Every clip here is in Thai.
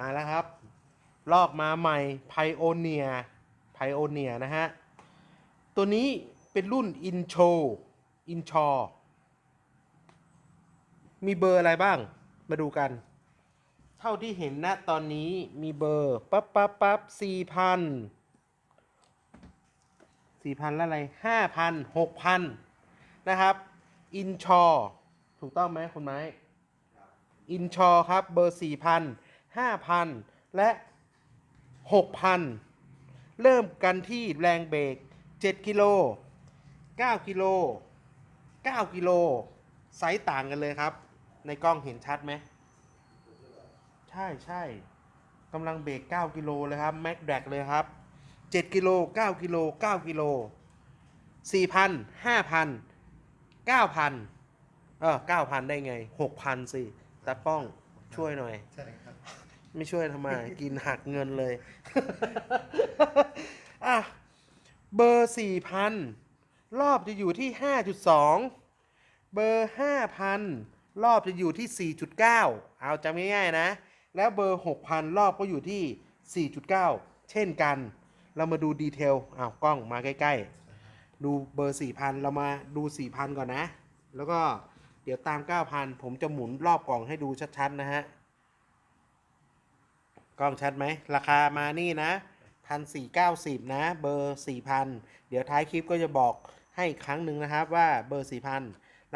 มาแล้วครับ ลอกมาใหม่ไพโอเนียไพโอเนียนะฮะ ตัวนี้เป็นรุ่นอินโชอินชอมีเบอร์อะไรบ้างมาดูกัน เท่าที่เห็นนะตอนนี้มีเบอร์ ปั๊บปั๊บปั๊บสี่พันสี่พันแล้วอะไรห้าพันหกพันนะครับ อินชอถูกต้องไหมคุณไม้ อินชอครับ เบอร์สี่พัน ห้าพันและหกพันเริ่มกันที่แรงเบรก 7 กิโล 9 กิโล 9 กิโล ไซส์ต่างกันเลยครับ ในกล้องเห็นชัดไหม ใช่ใช่กำลังเบรก 9 กิโลเลยครับ แม็กแดกเลยครับ 7 กิโล 9 กิโล 9 กิโล 4,000 5,000 9,000 เออ9,000 ได้ไง 6,000สิตาป้องช่วยหน่อย ใช่ครับ ไม่ช่วยทำไม กินหักเงินเลย อะ เบอร์สี่พันรอบจะอยู่ที่ห้าจุดสองเบอร์ห้าพันรอบจะอยู่ที่สี่จุดเก้าเอาจำง่ายๆนะ แล้วเบอร์หกพันรอบก็อยู่ที่สี่จุดเก้าเช่นกัน เรามาดูดีเทลอ้าวกล้องมาใกล้ๆ ดูเบอร์สี่พันเรามาดูสี่พันก่อนนะ แล้วก็เดี๋ยวตามเก้าพันผมจะหมุนรอบกล่องให้ดูชัดๆนะฮะ กล้องชัดไหม ราคามานี่นะพันสี่เก้าสิบนะ เบอร์สี่พันเดี๋ยวท้ายคลิปก็จะบอกให้อีกครั้งหนึ่งนะครับว่าเบอร์สี่พัน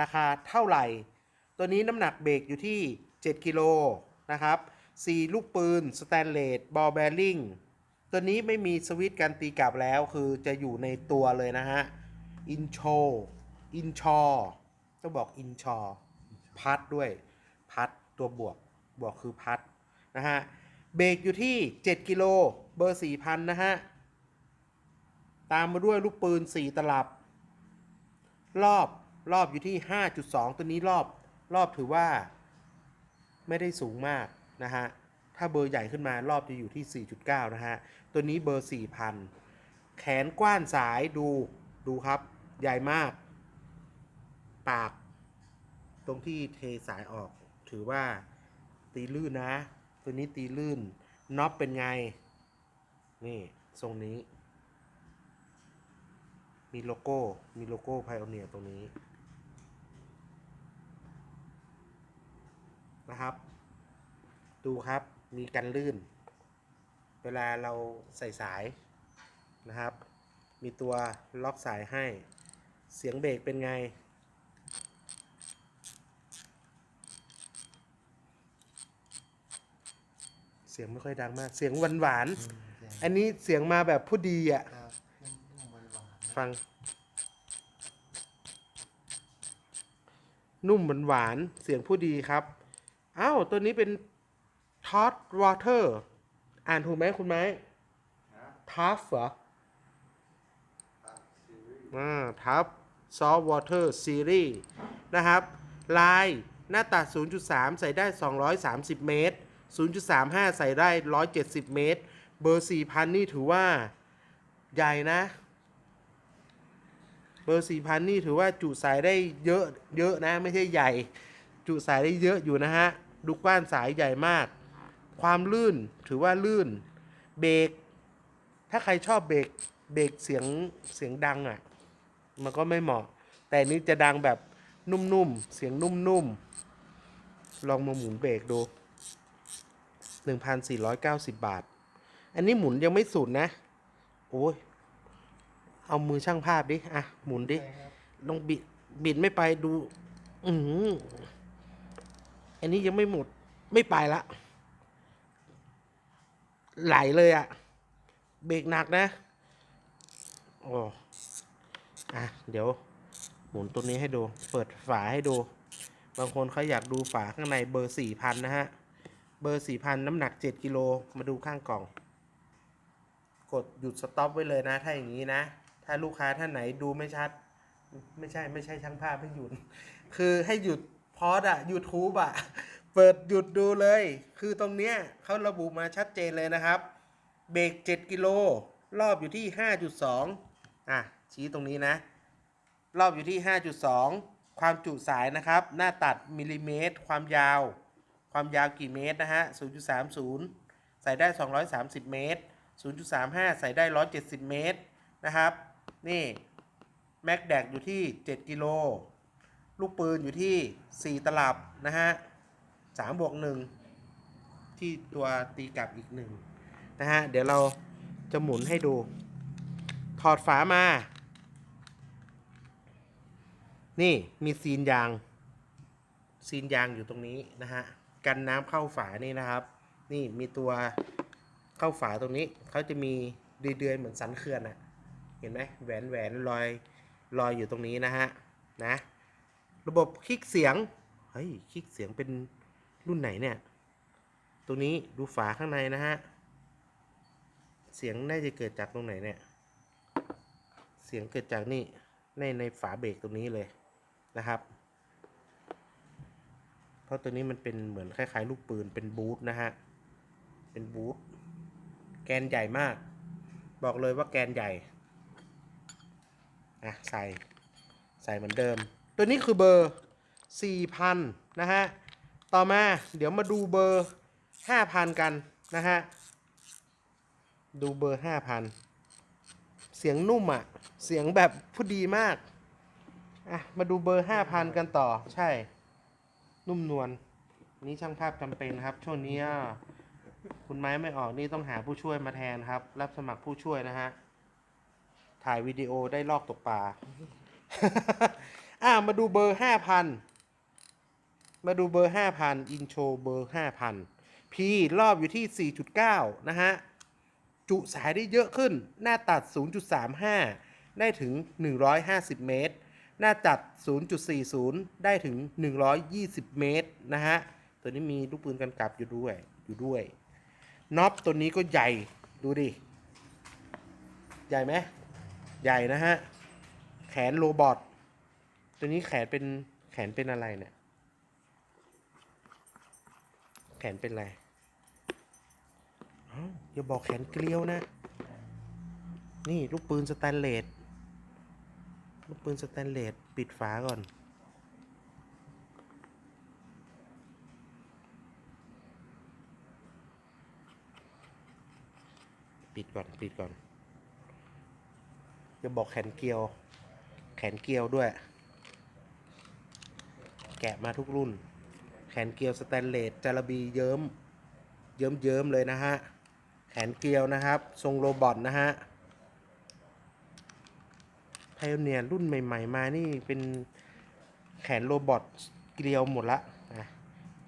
ราคาเท่าไหร่ ตัวนี้น้ำหนักเบรกอยู่ที่ 7กิโลนะครับ4ลูกปืน สแตนเลส บอลแบริงตัวนี้ไม่มีสวิตช์การตีกลับแล้ว คือจะอยู่ในตัวเลยนะฮะ อินโช อินชอต้องบอกอินชอพัดด้วย พัดตัวบวก บวกคือพัดนะฮะ เบรกอยู่ที่ 7 กิโลเบอร์ 4,000 นะฮะ ตามมาด้วยลูกปืน 4 ตลับ รอบรอบอยู่ที่ 5.2 ตัวนี้รอบรอบถือว่าไม่ได้สูงมากนะฮะ ถ้าเบอร์ใหญ่ขึ้นมารอบจะอยู่ที่ 4.9 นะฮะ ตัวนี้เบอร์ 4,000 แขนกว้านสายดูดูครับ ใหญ่มาก ปาก ตรงที่เทสายออก ถือว่าตีลื่นนะ ตัวนี้ตีลื่นน็อปเป็นไง นี่ ทรงนี้ มีโลโก้ มีโลโก้ไพโอเนียตรงนี้ นะครับ ดูครับมีกันลื่น เวลาเราใส่สายนะครับ มีตัวล็อกสายให้ เสียงเบรกเป็นไง เสียงไม่ค่อยดังมาก เสียงหวานหวานๆอันนี้เสียงมาแบบผู้ดีอะครับนุ่มๆหวานๆฟัง นุ่มหวานหวานๆเสียงผู้ดีครับ อ้าวตัวนี้เป็นทอ t วอเตอร์อ่านถูกไหมคุณไม้ทัฟเหรอ อ่าทัฟซอฟต์วอเตอร์ซีรีส์นะครับ ลายหน้าตัด 0.3 ใส่ได้ 230 เมตร 0.35 ใส่ได้ 170 เมตร เบอร์ 4,000 นี่ถือว่าใหญ่นะ เบอร์ 4,000 นี่ถือว่าจุสายได้เยอะเยอะนะ ไม่ใช่ใหญ่ จุสายได้เยอะอยู่นะฮะดูกว้านสายใหญ่มาก ความลื่นถือว่าลื่น เบรก ถ้าใครชอบเบรก เบรกเสียงเสียงดังอะ่ะ มันก็ไม่เหมาะ แต่นี้จะดังแบบนุ่มๆ เสียงนุ่มๆ ลองมาหมุนเบรกดู 1,490 บาท อันนี้หมุนยังไม่สุดนะ โอ้ย เอามือช่างภาพดิ อะ หมุนดิใช่ครับลองบิด บิดไม่ไปดูอือหืออันนี้ยังไม่หมด ไม่ไปละ ไหลเลยอะเบรกหนักนะ โอ้อะ เดี๋ยว หมุนตัวนี้ให้ดู เปิดฝาให้ดู บางคนเขาอยากดูฝาข้างในเบอร์สี่พันนะฮะ เบอร์สี่พันน้ำหนักเจ็ดกิโล มาดูข้างกล่อง กดหยุดสต็อปไว้เลยนะ ถ้าอย่างนี้นะ ถ้าลูกค้าท่านไหนดูไม่ชัด ไม่ใช่ไม่ใช่ช่างภาพให้หยุด คือให้หยุดพอดอะ YouTube อะ เปิดหยุดดูเลย คือตรงเนี้ยเขาระบุมาชัดเจนเลยนะครับ เบรก 7 กิโล รอบอยู่ที่ 5.2 อะ ชี้ตรงนี้นะ รอบอยู่ที่ 5.2 ความจุสายนะครับ หน้าตัดมิลลิเมตร ความยาว ความยาวกี่เมตรนะฮะ 0.30 ใส่ได้ 230 เมตร 0.35 ใส่ได้ 170 เมตรนะครับ นี่แม็กแดกอยู่ที่ 7 กิโล ลูกปืนอยู่ที่ 4 ตลับนะฮะ3บวก1ที่ตัวตีกลับอีกหนึ่งนะฮะ เดี๋ยวเราจะหมุนให้ดู ถอดฝามา นี่มีซีนยาง ซีนยางอยู่ตรงนี้นะฮะ กันน้ำเข้าฝานี่นะครับ นี่มีตัวเข้าฝาตรงนี้เขาจะมีเดือยๆเหมือนสันเขื่อนอะเห็นไหมแหวนแหวนลอยลอยอยู่ตรงนี้นะฮะนะระบบคลิกเสียงเฮ้ยคลิกเสียงเป็นรุ่นไหนเนี่ยตรงนี้ดูฝาข้างในนะฮะเสียงน่าจะเกิดจากตรงไหนเนี่ยเสียงเกิดจากนี่ในในฝาเบรกตรงนี้เลยนะครับ เพราะตัวนี้มันเป็นเหมือนคล้ายๆ ลูกปืนเป็นบูทนะฮะ เป็นบูทแกนใหญ่มาก บอกเลยว่าแกนใหญ่ อะ ใส่ ใส่เหมือนเดิม ตัวนี้คือเบอร์ 4,000 นะฮะ ต่อมาเดี๋ยวมาดูเบอร์ 5,000 กันนะฮะ ดูเบอร์ 5,000 เสียงนุ่มอะ่ะ เสียงแบบพูดดีมาก อะ มาดูเบอร์ 5,000 กันต่อ ใช่ นุ่มนวลนี่ช่างภาพจำเป็นครับ ช่วงนี้คุณไม้ไม่ออกนี่ต้องหาผู้ช่วยมาแทนครับ รับสมัครผู้ช่วยนะฮะ ถ่ายวิดีโอได้ลอกตกปลาอะมาดูเบอร์5,000มาดูเบอร์5,000อินโชเบอร์5,000 P รอบอยู่ที่4.9นะฮะ จุสายได้เยอะขึ้น หน้าตัด0.35ได้ถึง150เมตร หน้าตัด 0.40 ได้ถึง 120 เมตรนะฮะ ตัวนี้มีลูกปืนกันกลับอยู่ด้วย อยู่ด้วย น็อปตัวนี้ก็ใหญ่ ดูดิ ใหญ่ไหม ใหญ่นะฮะ แขนโรบอท ตัวนี้แขนเป็น แขนเป็นอะไรเนี่ย แขนเป็นอะไรเอ้าอย่าบอกแขนเกลียวนะ นี่ลูกปืนสแตนเลส ลูกปืนสแตนเลสปิดฝาก่อน ปิดก่อนปิดก่อน จะบอกแขนเกลียว แขนเกลียวด้วย แกะมาทุกรุ่น แขนเกลียวสแตนเลสจาระบีเยิ้ม เยิ้มเยิ้มเลยนะฮะ แขนเกลียวนะครับ ทรงโรบอทนะฮะ ไพโอเนียรุ่นใหม่ ๆ มานี่เป็นแขนโรบอทเกลียวหมดละอะ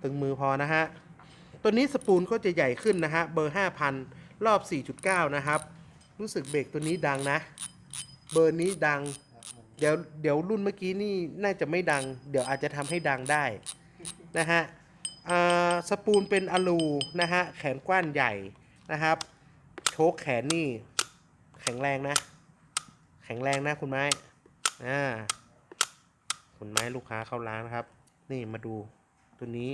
ตึงมือพอนะฮะ ตัวนี้สปูลก็จะใหญ่ขึ้นนะฮะ เบอร์ 5,000 รอบ 4.9 นะครับ รู้สึกเบรกตัวนี้ดังนะ เบอร์นี้ดัง เดี๋ยวเดี๋ยวรุ่นเมื่อกี้นี่น่าจะไม่ดัง เดี๋ยวอาจจะทำให้ดังได้นะฮะสปูลเป็นอลูนะฮะ แขนกว้านใหญ่นะครับ โชคแขนนี่แข็งแรงนะ แข็งแรงนะคุณไม้ อ่า คุณไม้ลูกค้าเข้าร้านนะครับ นี่มาดู ตัวนี้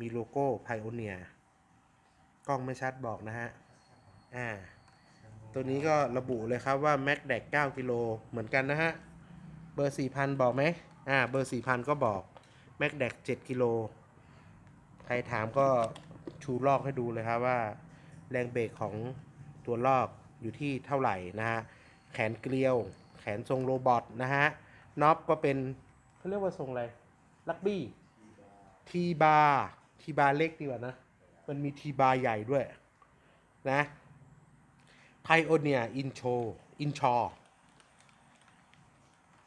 มีโลโก้ไพโอเนียกล้องไม่ชัดบอกนะฮะ อ่า ตัวนี้ก็ระบุเลยครับว่า Mac d ด9กิโลเหมือนกันนะฮะ เบอร์ 4,000 บอกไหม อ่า เบอร์ 4,000 ก็บอก Mac d ด7กิโล ใครถามก็ชูลอกให้ดูเลยครับว่า แรงเบรกของตัวลอกอยู่ที่เท่าไหร่นะฮะ แขนเกลียว แขนทรงโรบอทนะฮะน็อปก็เป็นเขาเรียกว่าทรงอะไรลักบี้ทีบาร์ทีบาร์เล็กดีกว่านะ มันมีทีบาร์ใหญ่ด้วยนะไพโอเนียอินโชอินชอ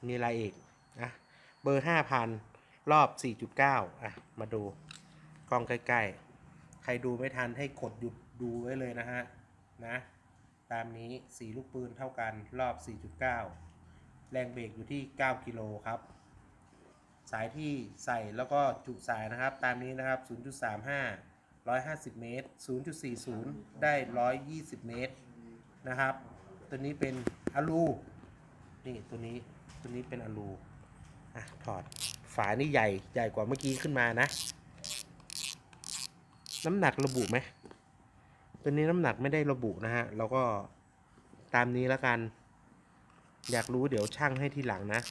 มีอะไรอีกนะเบอร์ห้าพันรอบ 4.9 อะ มาดูกล้องใกล้ ๆ ใครดูไม่ทันให้กดหยุดดูไว้เลยนะฮะ นะ ตามนี้สีลูกปืนเท่ากันรอบ 4.9 แรงเบรกอยู่ที่ 9 กิโลครับ สายที่ใส่แล้วก็จุสายนะครับ ตามนี้นะครับ 0.35 150 เมตร 0.40 ได้ 120 เมตรนะครับ ตัวนี้เป็นอลูนี่ตัวนี้ตัวนี้เป็นอลูอะถอดฝานี่ใหญ่ใหญ่กว่าเมื่อกี้ขึ้นมานะ น้ำหนักระบุไหม ตัวนี้น้ำหนักไม่ได้ระบุนะฮะ เราก็ตามนี้แล้วกัน อยากรู้เดี๋ยวช่างให้ทีหลังนะ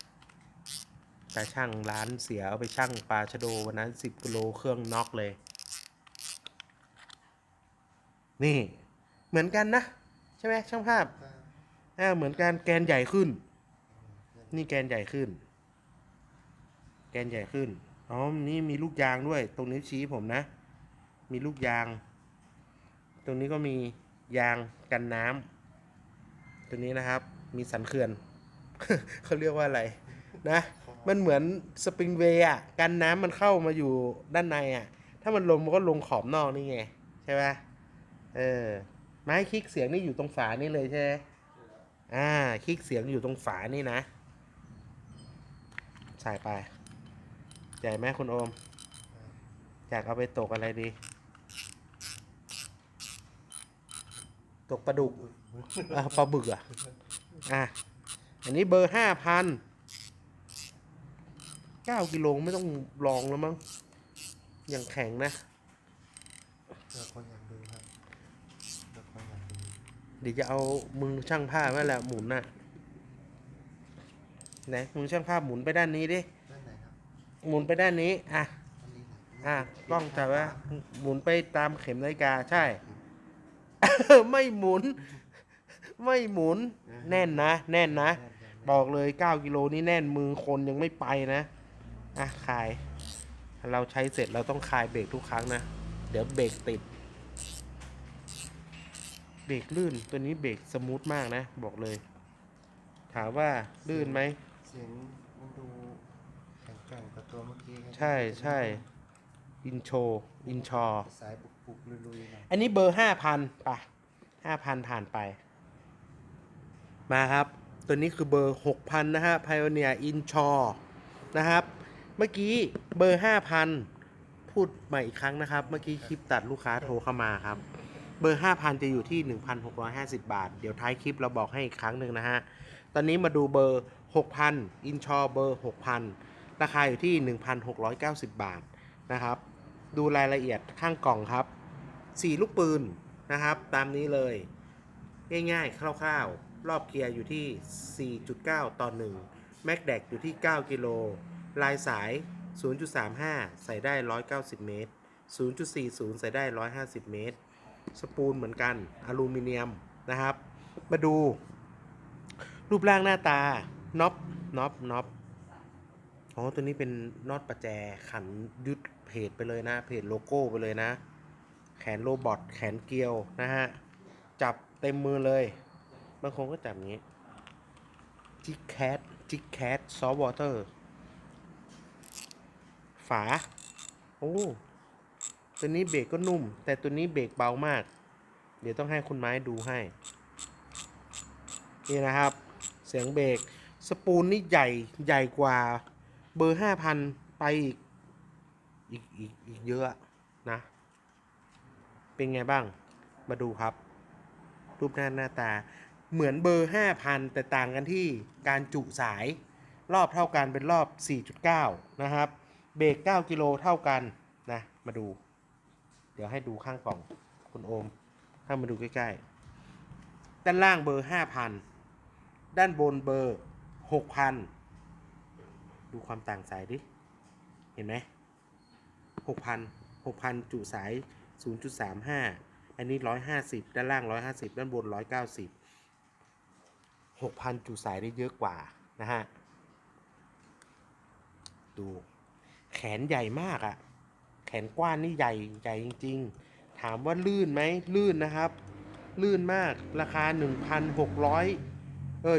แต่ช่างร้านเสียเอาไปช่างปลาชะโดวันนั้น10กิโลเครื่องน็อกเลย นี่ เหมือนกันนะ ใช่ไหมช่างภาพก็อ่าเหมือนกันแกนใหญ่ขึ้น นี่แกนใหญ่ขึ้น แกนใหญ่ขึ้นอ๋อนี่มีลูกยางด้วย ตรงนี้วชี้ผมนะ มีลูกยางต รงนี้ก็มียางกันน้ำตัวนี้นะครับ มีสันเขื่อน เขาเรียกว่าอะไร นะ มันเหมือนสปริงเวย์อะกันน้ำมันเข้ามาอยู่ด้านในอะ ถ้ามันลงมันก็ลงขอบนอกนี่ไง ใช่ไหมเออ ไม้คลิกเสียงนี่อยู่ตรงฝานี่เลยใช่ไหมอ่า คลิกเสียงอยู่ตรงฝานี่นะ ใส่ไป ใหญ่ไหมคุณโอม อยากเอาไปตกอะไรดี ตกปลาดุกอะปลาบึกอะอะ อันนี้เบอร์ห้าพันเก้ากิโลไม่ต้องลองแล้วมั้งยังแข็งนะเดี๋ยวคนอยากดูครับเดี๋ยวคนอยากดูเดี๋ยวจะเอามือช่างภาพไว้แหละหมุนน่ะไหนมือช่างภาพหมุนไปด้านนี้ดิด้านไหนครับหมุนไปด้านนี้อะอันนี้นะอะกล้องจับว่าหมุนไปตามเข็มนาฬิกาใช่ ไม่หมุน ไม่หมุน แน่นนะ แน่นนะแน่นแน่นบอกเลย9กิโลนี่แน่นมือคนยังไม่ไปนะ อะคาย เราใช้เสร็จเราต้องคายเบรกทุกครั้งนะ เดี๋ยวเบรกติด เบรกลื่น ตัวนี้เบรกสมูทมากนะ บอกเลย ถามว่าลื่นไหม เสียงมันดูแข็งแกร่งกว่าตัวเมื่อกี้ครับใช่ใช่ อินโช อินชอ สายบุก บุกๆลุยๆหน่อยอันนี้เบอร์ห้าพันป่ะห้าพันผ่านไป มาครับ ตัวนี้คือเบอร์หกพันนะฮะ Pioneer In c h o นะครับ เมื่อกี้เบอร์ห้าพันพูดใหม่อีกครั้งนะครับ เมื่อกี้คลิปตัดลูกค้าโทรเข้ามาครับ เบอร์ห้าพันจะอยู่ที่หนึ่งพันหกร้อยห้าสิบาท เดี๋ยวท้ายคลิปเราบอกให้อีกครั้งหนึ่งนะฮะ ตอนนี้มาดูเบอร์หกพันอินชอเบอร์หกพันราคาอยู่ที่หนึ่งพันหกร้อยเก้าสิบบาทนะครับ ดูรายละเอียดข้างกล่องครับ สี่ลูกปืนนะครับ ตามนี้เลย ง่ายๆ คร่าวๆ รอบเกียร์อยู่ที่ 4.9 ต่อ 1 แม็กแดกอยู่ที่ 9 กิโล ลายสาย 0.35 ใส่ได้ 190 เมตร 0.40 ใส่ได้ 150 เมตร สปูลเหมือนกัน อลูมิเนียมนะครับ มาดู รูปร่างหน้าตา น็อปน็อปน็อปอ๋อ ตัวนี้เป็นน็อตประแจขันยึดเพจไปเลยนะ เพจโลโก้ไปเลยนะ แขนโรบอทแขนเกลียวนะฮะ จับเต็มมือเลย บางคนก็จับอย่างนี้ จิกแคทจิกแคทซอฟต์วอเตอร์ ฝา โอ้ตัวนี้เบรกก็นุ่ม แต่ตัวนี้เบรกเบามาก เดี๋ยวต้องให้คุณไม้ดูให้ นี่นะครับ เสียงเบรก สปูลนี่ใหญ่ใหญ่กว่าเบอร์ห้าพันไปอีกอีกอีกเยอะนะ เป็นไงบ้าง มาดูครับ รูปหน้าหน้าตา เหมือนเบอร์ 5,000 แต่ต่างกันที่การจุสาย รอบเท่ากันเป็นรอบ 4.9 นะครับ เบรก 9 กิโลเท่ากันนะ มาดู เดี๋ยวให้ดูข้างกล่องคุณโอม ถ้ามาดูใกล้ๆ ด้านล่างเบอร์ 5,000 ด้านบนเบอร์ 6,000 ดูความต่างสายดิ เห็นไหม 6,000 6,000 จุสาย 0.35 อันนี้ 150 ด้านล่าง 150 ด้านบน 190 6,000 จุสายได้เยอะกว่านะฮะ ดู แขนใหญ่มากอะ่ะ แขนกว้านนี่ใหญ่ใหญ่จริง ๆ ถามว่าลื่นไหมลื่นนะครับ ลื่นมาก ราคา 1,600 เออ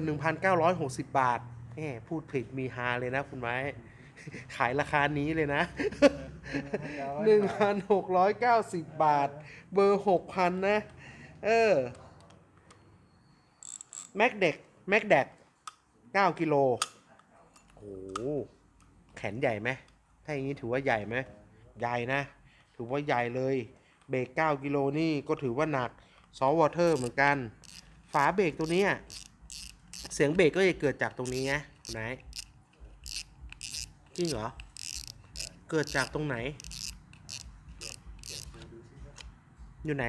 1,960 บาทแหมพูดผิดมีฮาเลยนะคุณไม้ ขายราคานี้เลยนะหนึ่งพันหกร้อยเก้าสิบบาท เบอร์หกพันนะ เออ แม็กเด็ก แม็กแดกเก้ากิโลโอ้โหแขนใหญ่ไหม ถ้าอย่างนี้ถือว่าใหญ่ไหม ใหญ่นะ ถือว่าใหญ่เลย เบรกเก้ากิโลนี่ก็ถือว่าหนัก ซอวอเตอร์เหมือนกัน ฝาเบรกตัวนี้ เสียงเบรกก็จะเกิดจากตรงนี้ไงไหน จริงเหรอ เกิดจากตรงไหน อยู่ไหน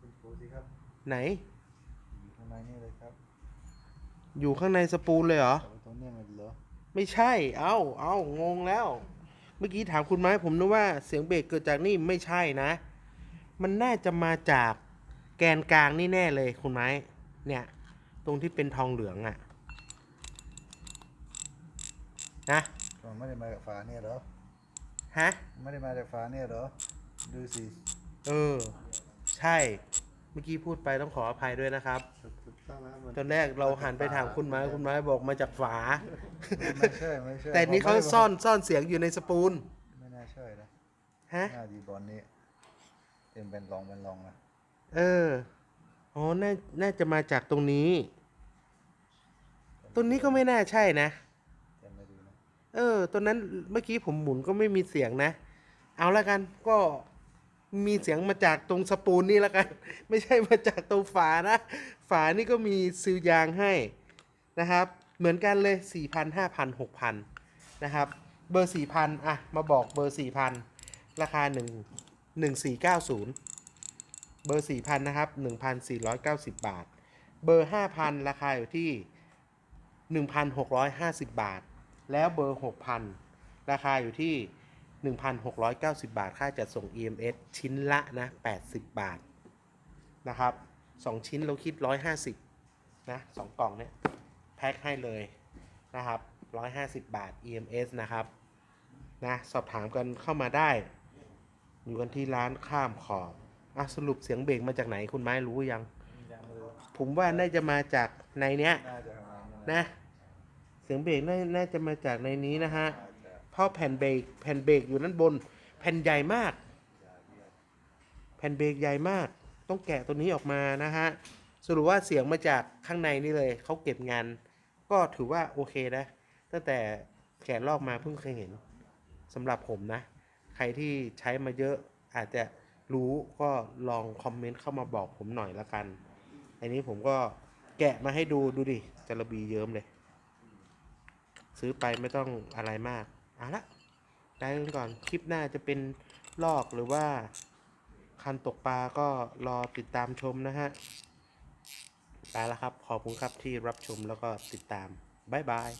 คุณครูสิครับไหน อยู่ข้างในนี่เลยครับ อยู่ข้างในสปูลเลยเหรอแต่ว่าตรงเนี้ยมันเหรอ ไม่ใช่ เอ้า เอ้างงแล้ว เมื่อกี้ถามคุณไม้ผมนึกว่าเสียงเบรกเกิดจากนี่ไม่ใช่นะ มันน่าจะมาจากแกนกลางนี่แน่เลยคุณไม้ เนี่ย ตรงที่เป็นทองเหลืองอะ นะมันไม่ได้มาจากฝาเนี่ยเหรอฮะไม่ได้มาจากฝาเนี่ยเหรอดูสิเออ ใช่ เมื่อกี้พูดไปต้องขออภัยด้วยนะครับถูกต้องแล้วมันตอนแรกเราหันไปถามคุณไม้คุณไม้บอกมาจากฝา ไม่ใช่ไม่ใช่แต่นี่เขาซ่อนซ่อนเสียงอยู่ในสปูนไม่น่าใช่นะฮะหน้าดีบอลนี้เต็มเป็นรองเป็นรองนะเอออ๋อน่าน่าจะมาจากตรงนี้ ตรงนี้ก็ไม่น่าใช่นะจำไม่ดูนะ เออตอนนั้นเมื่อกี้ผมหมุนก็ไม่มีเสียงนะ เอาละกันก็มีเสียงมาจากตรงสปูนนี่ละกัน ไม่ใช่มาจากตรงฝานะ ฝานี่ก็มีซิลยางให้นะครับ เหมือนกันเลย4,000 5,000 6,000นะครับ เบอร์ 4,000อะมาบอกเบอร์ 4,000 ราคา 1 1490 เบอร์ 4,000 นะครับ 1,490 บาท เบอร์ 5,000 ราคาอยู่ที่ 1,650 บาท แล้วเบอร์ 6,000 ราคาอยู่ที่ 1,690 บาท ค่าจัดส่ง EMS ชิ้นละนะ 80 บาท นะครับ 2 ชิ้นเราคิด 150 นะ 2 กล่องเนี่ย แพ็คให้เลยนะครับ 150 บาท EMS นะครับ นะ สอบถามกันเข้ามาได้ อยู่กันที่ร้านข้ามขอบอะสรุปเสียงเบรกมาจากไหนคุณไม้รู้ยังยังไม่รู้ผมว่าน่าจะมาจากในเนี้ยน่าจะ สียงเบรกน่าน่าจะมาจากในนี้นะฮะเพราะแผ่นเบรกแผ่นเบรกอยู่ด้านบน แผ่นใหญ่มาก แผ่นเบรกใหญ่มาก ต้องแกะตัวนี้ออกมานะฮะสรุปว่าเสียงมาจากข้างในนี่เลยเขาเก็บงานก็ถือว่าโอเคนะ ตั้งแต่แกะลอกมาเพิ่งเคยเห็นสำหรับผมนะ ใครที่ใช้มาเยอะอาจจะรู้ก็ลองคอมเมนต์เข้ามาบอกผมหน่อยละกัน อันนี้ผมก็แกะมาให้ดูดูดิจระบีเยิ้มเลย ซื้อไปไม่ต้องอะไรมากเอาละได้กันก่อนคลิปหน้าจะเป็นลอกหรือว่าคันตกปลาก็รอติดตามชมนะฮะไปแล้วครับ ขอบคุณครับที่รับชมแล้วก็ติดตาม บ๊ายบาย